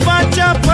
bate a